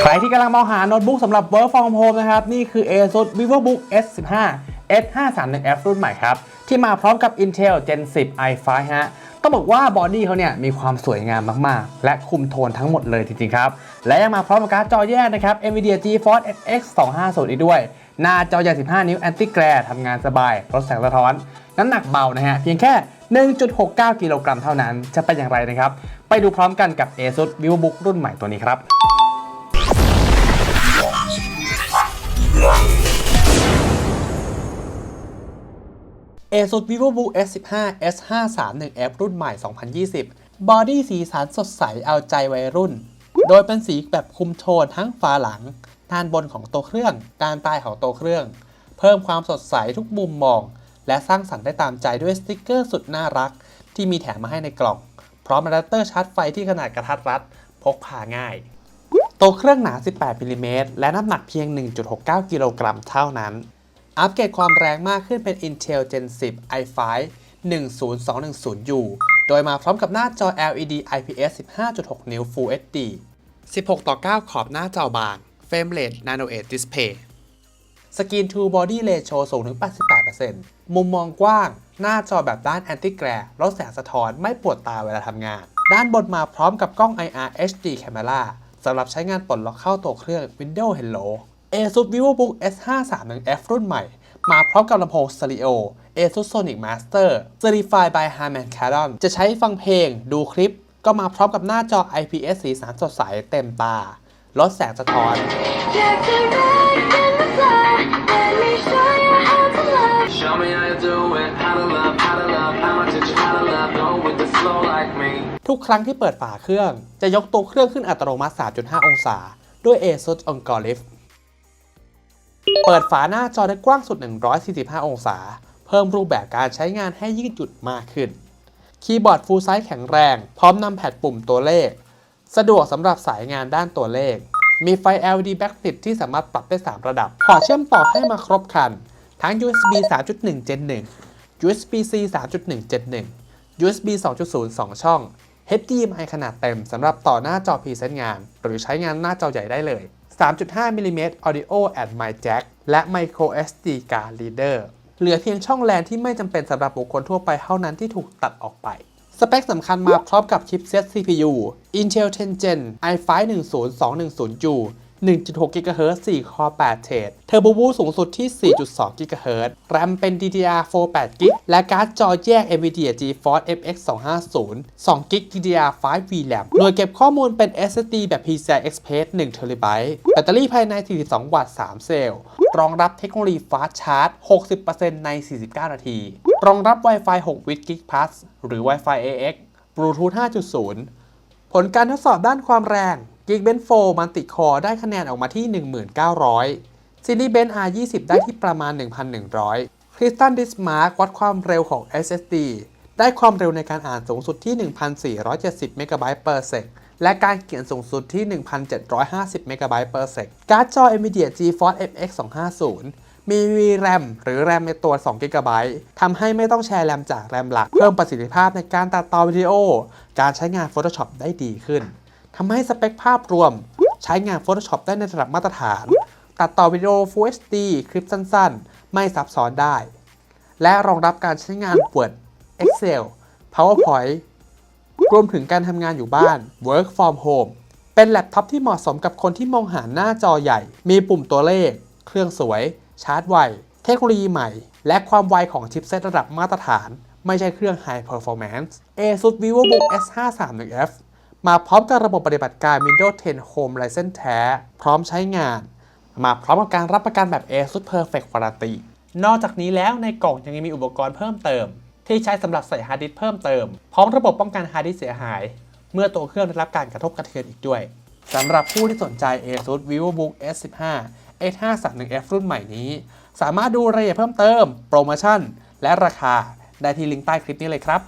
ใครที่กำลังมองหาโน้ตบุ๊กสำหรับ Work from Home นะครับ นี่คือ ASUS VivoBook S15 S531F รุ่นใหม่ครับ ที่มาพร้อมกับ Intel Gen 10 i5 ฮะต้องบอกว่าบอดี้เขาเนี่ยมีความสวยงามมาก ๆ และคุมโทนทั้งหมดเลยจริง ๆ ครับ และยังมาพร้อมกับการ์ดจอแยกนะครับ NVIDIA GeForce GX 250อีกด้วย หน้าจอใหญ่ 15 นิ้ว Anti Glare ทำงานสบายลดแสงสะท้อน น้ำหนักเบานะฮะ เพียงแค่ 1.69 กิโลกรัมเท่านั้น จะเป็นอย่างไรนะครับ ไปดูพร้อมกันกับ ASUS VivoBook รุ่นใหม่ตัวนี้ครับ ASUS VivoBook S15 S531F รุ่นใหม่ 2020 บอดี้สีสันสดใสเอาใจวัยรุ่น โดยเป็นสีแบบคุมโทนทั้งฝาหลัง ด้านบนของตัวเครื่อง ด้านใต้ของตัวเครื่อง เพิ่มความสดใสทุกมุมมอง และสร้างสรรค์ได้ตามใจด้วยสติกเกอร์สุดน่ารัก ที่มีแถมมาให้ในกล่อง พร้อมอะแดปเตอร์ชาร์จไฟที่ขนาดกระทัดรัด พกพาง่ายตัวเครื่องหนา 18มิลลิเมตรและน้ำหนักเพียง 1.69 กิโลกรัมเท่านั้น อัปเกรดความแรงมากขึ้นเป็น Intel Gen 10 i5 10210U โดยมาพร้อมกับหน้าจอ LED IPS 15.6 นิ้ว Full HD 16 ต่อ 9 ขอบหน้าจอบาง Frame Rate Nano Edge Display สกรีน to body ratio สูงถึง 88%มุมมองกว้าง หน้าจอแบบด้าน anti glare ลดแสงสะท้อนไม่ปวดตาเวลาทำงาน ด้านบนมาพร้อมกับกล้อง IR HD Camera สำหรับใช้งานปลดล็อกเข้าตัวเครื่อง Windows Hello ASUS VivoBook S531F รุ่นใหม่ มาพร้อมกับลำโพงสเตอริโอ ASUS Sonic Master Certified by Harman Kardon จะใช้ฟังเพลง ดูคลิป ก็มาพร้อมกับหน้าจอ IPS สีสันสดใสเต็มตา ลดแสงสะท้อน Jack the ride and the fly. Let me show you how to love. Show me how you do it, how to love, how to love, how much did you how to love, go with the flow like me. ทุกครั้งที่เปิดฝาเครื่อง จะยกตัวเครื่องขึ้นอัตโนมัติ 3.5 องศา ด้วย ASUS Encore Lift เปิดฝาหน้าจอได้กว้างสุด 145 องศา เพิ่มรูปแบบการใช้งานให้ยืดหยุ่นมากขึ้น คีย์บอร์ด Full Size แข็งแรง พร้อมนำแพดปุ่มตัวเลข สะดวกสำหรับสายงานด้านตัวเลข มีไฟ LED backlit ที่สามารถปรับได้ 3 ระดับ พอเชื่อมต่อให้มาครบคัน ทั้ง USB 3.1 Gen 1 USB-C 3.1 Gen 1 USB 2.0 2 ช่อง HDMI ขนาดเต็มสำหรับต่อหน้าจอพรีเซนต์งาน หรือใช้งานหน้าจอใหญ่ได้เลย 3.5 mm Audio at my Jack และ Micro SD Card Reader เหลือเพียงช่องแลนที่ไม่จำเป็นสำหรับบุคคลทั่วไปเท่านั้นที่ถูกตัดออกไป สเปคสำคัญมาพร้อมกับชิปเซต CPU Intel 10 Gen i5 10210U 1.6 GHz 4 คอ 8 เทรดเทอร์โบบูสูงสุดที่ 4.2 GHz แรมเป็น DDR4 8 g b และการ์ดจอแยก NVIDIA GeForce FX 250 2 g b DDR5 VRAM หน่วยเก็บข้อมูลเป็น SSD แบบ PCI Express 1 TB แบตเตอรี่ภายใน 42 วัตต์ 3 เซลล์ รองรับเทคโนโลยีฟาสต์ชาร์จ 60%ใน 49 นาที รองรับ Wi-Fi 6 with Gig Plus หรือ Wi-Fi AX Bluetooth 5.0 ผลการทดสอบด้านความแรง Geekbench 4 Multi Core ได้คะแนนออกมาที่ 1900 Cinebench R20 ได้ที่ประมาณ 1,100 Crystal Disk Mark วัดความเร็วของ SSD ได้ความเร็วในการอ่านสูงสุดที่ 1,470 MB per sec และการเขียนสูงสุดที่ 1,750 MB per sec การ์ดจอ NVIDIA GeForce FX 250 มี VRAM หรือ RAM ในตัว 2 GB ทำให้ไม่ต้องแชร์แรมจากแรมหลัก เพิ่มประสิทธิภาพในการตัดต่อวิดีโอ การใช้งาน Photoshop ได้ดีขึ้น ทำให้สเปคภาพรวมใช้งาน Photoshop ได้ในระดับมาตรฐาน ตัดต่อวิดีโอ Full HD คลิปสั้นๆ ไม่ซับซ้อนได้ และรองรับการใช้งาน Word Excel PowerPoint รวมถึงการทำงานอยู่บ้าน Work from home เป็นแล็ปท็อปที่เหมาะสมกับคนที่มองหาหน้าจอใหญ่ มีปุ่มตัวเลข เครื่องสวย ชาร์จไว เทคโนโลยีใหม่ และความไวของชิปเซตระดับมาตรฐาน ไม่ใช่เครื่อง High Performance ASUS VivoBook S531F มาพร้อมกับระบบปฏิบัติการ Windows 10 Home License แท้ พร้อมใช้งาน มาพร้อมกับการรับประกันแบบ ASUS Perfect Warranty นอกจากนี้แล้วในกล่องยังมีอุปกรณ์เพิ่มเติม ที่ใช้สำหรับใส่ฮาร์ดดิสเพิ่มเติม พร้อมระบบป้องกันฮาร์ดดิสเสียหาย เมื่อตัวเครื่องได้รับการกระทบกระเทือนอีกด้วยสำหรับผู้ที่สนใจ ASUS VivoBook S15 S531F รุ่นใหม่นี้ สามารถดูรายละเอียดเพิ่มเติม โปรโมชั่น และราคาได้ที่ลิงก์ใต้คลิปนี้เลยครับ